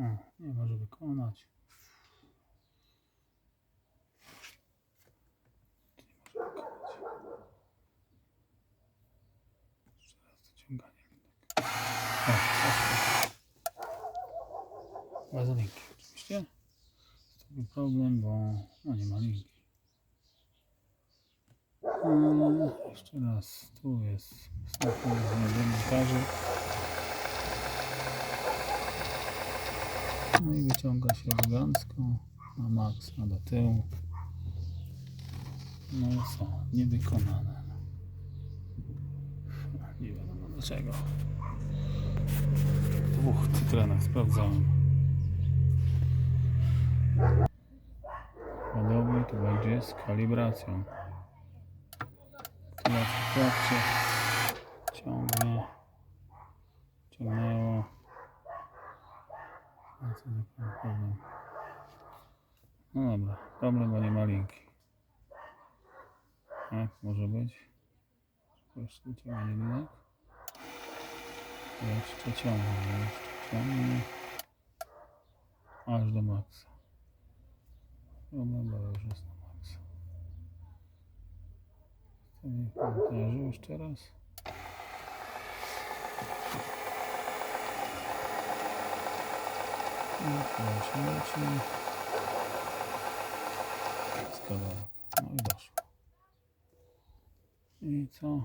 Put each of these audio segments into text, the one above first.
O, nie może wykonać. Nie może wykonać. Jeszcze raz dociąganie. O. Bez linki oczywiście. Jest taki problem, bo no nie ma linki. Ale jeszcze raz, tu jest snapy z demontażu. No i wyciąga się elegancko na maksa do tyłu. No i co? Niewykonane. Nie wiadomo dlaczego. W dwóch cytrenach sprawdzałem. Podobnie to będzie z kalibracją. Która w trakcie ciągnie, ciągnęło. A co za problem? No dobra, problem, bo nie ma linki. Tak, może być. Jeszcze ciągnie linek. Jeszcze ciągnie, jeszcze ciągnie. Aż do maksa. Problem, bo już jest na maksa. Zostawię w komentarzu jeszcze raz. Jest kawałek. No i doszło. I co?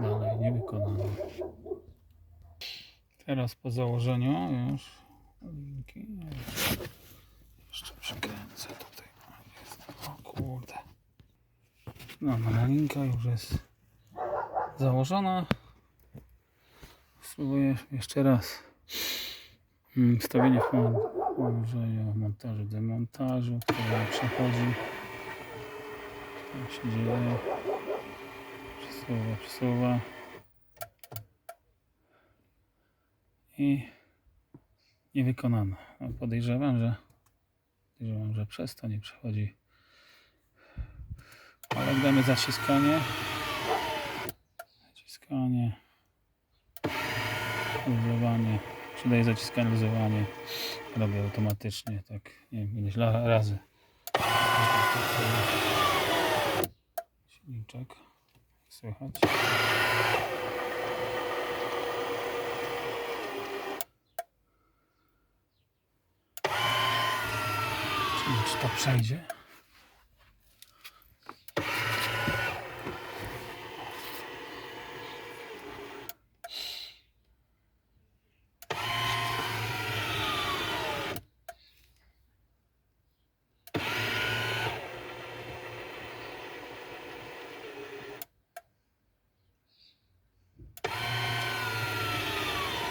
Dalej nie wykonane. Teraz po założeniu już linki. Jeszcze przykręcę tutaj. O kurde. Dobra, linka już jest założona. Spróbuję jeszcze raz. Mm, Wstawienie w położenia montażu, demontażu, które przechodzi. Co tam się dzieje? Przesuwa, przesuwa. I niewykonane. No, Podejrzewam, że podejrzewam, że przez to nie przechodzi. Ale damy zaciskanie. Zaciskanie. Luzowanie. Przydaje zaciskanie. Robię automatycznie, tak nie wiem, ileś razy. Silniczek. Słychać. Czyli czy to przejdzie?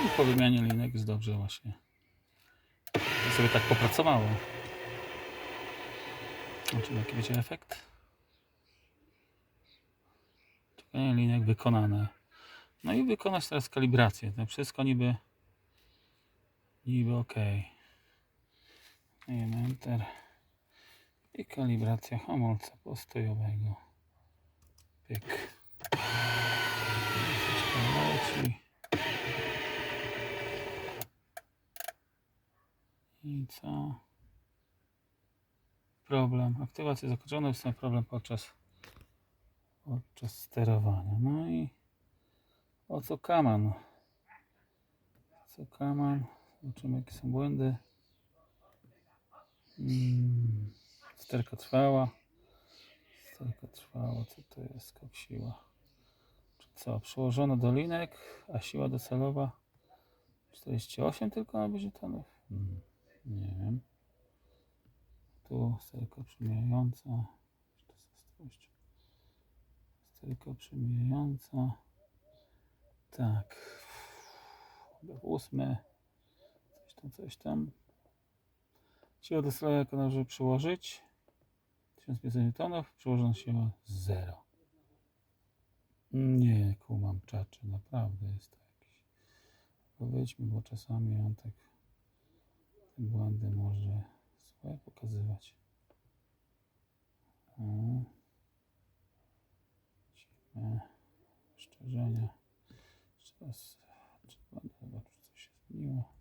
I po wymianie linek jest dobrze właśnie. To sobie tak popracowało. Zobaczymy jaki będzie efekt. Czekanie linek wykonane. No i wykonać teraz kalibrację. To wszystko niby niby ok. Dajemy Enter. I kalibracja hamulca postojowego. Pyk. Leci. I co? Problem. Aktywacja zakończona. Występuje problem podczas, podczas sterowania. No i o co kaman? Co kaman? Zobaczymy jakie są błędy. Mm, sterka trwała. Sterka trwała. Co to jest? Jak siła? Czy co? Przyłożono do linek, a siła docelowa 48 tylko na newtonów? Hmm. Nie wiem. Tu sterka przemijająca. Jeszcze zaostrość. Sterka przemijająca. Tak. Ósme. Coś tam, coś tam. Siła jako należy przyłożyć. 1500 Newtonów. Przyłożona siła 0. Nie, kumam czaczy. Naprawdę jest to jakiś. Powiedzmy, bo czasami on tak błędy może złe pokazywać. Dziwne szczerzenia. Jeszcze raz trzeba zobaczyć, co się zmieniło.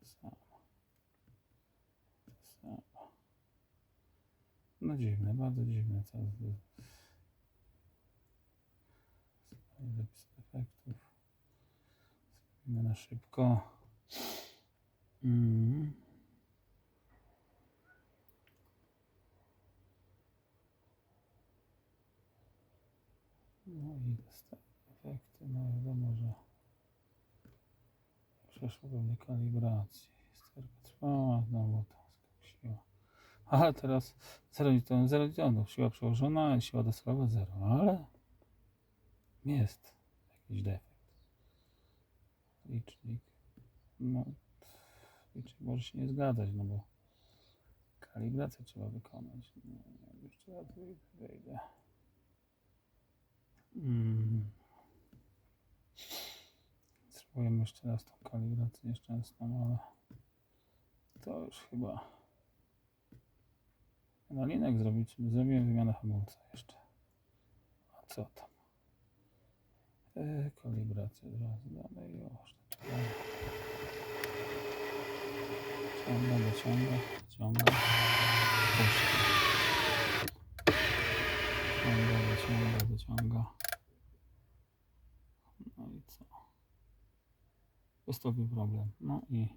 To samo. To samo. No dziwne, bardzo dziwne. Co z, z, z efektów. Na szybko. Mm. No i te efekty, no wiadomo, że przeszło pewnie kalibracji. Sterka trwała, znowu to skreśliła. Ale teraz 0 Newtonów, 0 Newtonów, siła przełożona, siła docelowa 0, ale jest jakiś defekt. Licznik, no, licznik może się nie zgadzać, no bo kalibrację trzeba wykonać. No, jeszcze raz wyjdę. wyjdę. Mm. Spróbujemy jeszcze raz tą kalibrację nieszczęsną, ale to już chyba na linek zrobić. Zrobiłem wymianę hamulca jeszcze. A co tam? E, kalibrację od razu damy i już. Ciąga, dociąga, ciąga. Puszczę. Dociąga, dociąga. No i co? Wystąpił problem. No i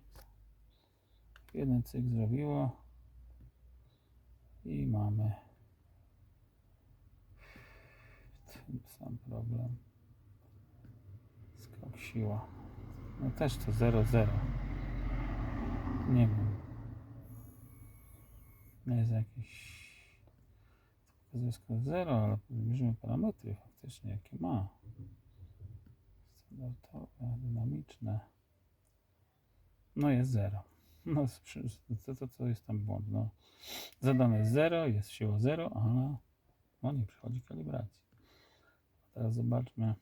jeden cyk zrobiło. I mamy ten sam problem. Skok siła. No też to 0,0. Nie wiem. Nie jest jakiś. Pokazuje skok 0, ale mierzymy parametry faktycznie, jakie ma. Standardowe, dynamiczne. No jest 0. No, to, to, to jest tam błąd. No, zadane jest 0, jest siła 0, ale no nie przychodzi kalibracji. Teraz zobaczmy.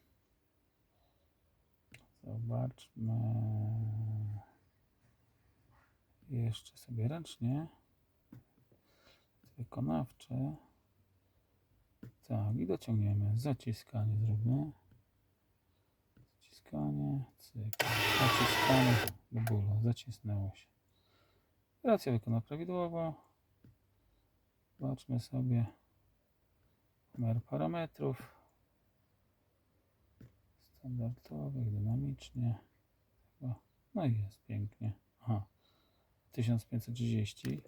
Zobaczmy. Jeszcze sobie ręcznie. Wykonawcze. Tak, i dociągniemy. Zaciskanie zróbmy. Zaciskanie, cyk. Zaciskanie do bólu. Zacisnęło się. Operacja wykonana prawidłowo. Zobaczmy sobie pomiar parametrów standardowych, dynamicznie. No i jest pięknie. Aha. 1530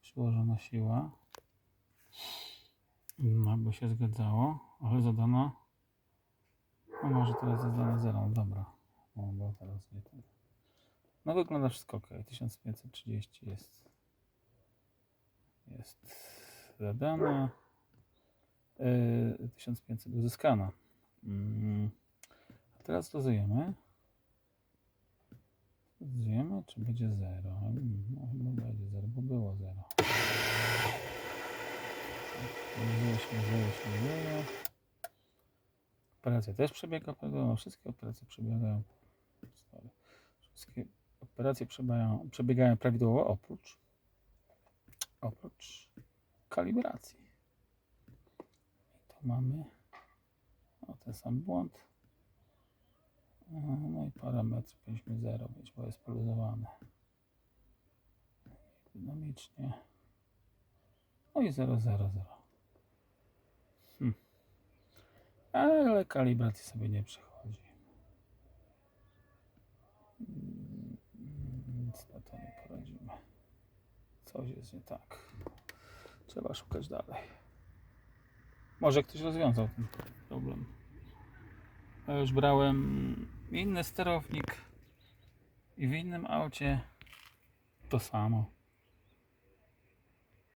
przyłożona siła. No, by się zgadzało, ale zadano. No może teraz jest dane 0, no dobra. No bo teraz nie ten. No wygląda wszystko ok. 1530 jest. Jest zadana. Yy, 1500 uzyskana. Mm. Teraz dozujemy. Dozujemy, czy będzie 0. No chyba będzie 0, bo było 0. Dozuje się, dozuje się, dozuje. Operacja też przebiega prawidłowo. Wszystkie operacje przebiegają. Sorry. Wszystkie operacje przebiegają, przebiegają prawidłowo oprócz oprócz kalibracji. I tu mamy o, ten sam błąd. No i parametry powinniśmy 0 mieć, bo jest poluzowane. Dynamicznie. No i 0, 0, 0. Hmm. Ale kalibracji sobie nie przechodzi. Mm, Nic na to nie poradzimy. Coś jest nie tak. Trzeba szukać dalej. Może ktoś rozwiązał ten problem. Ja już brałem inny sterownik i w innym aucie to samo.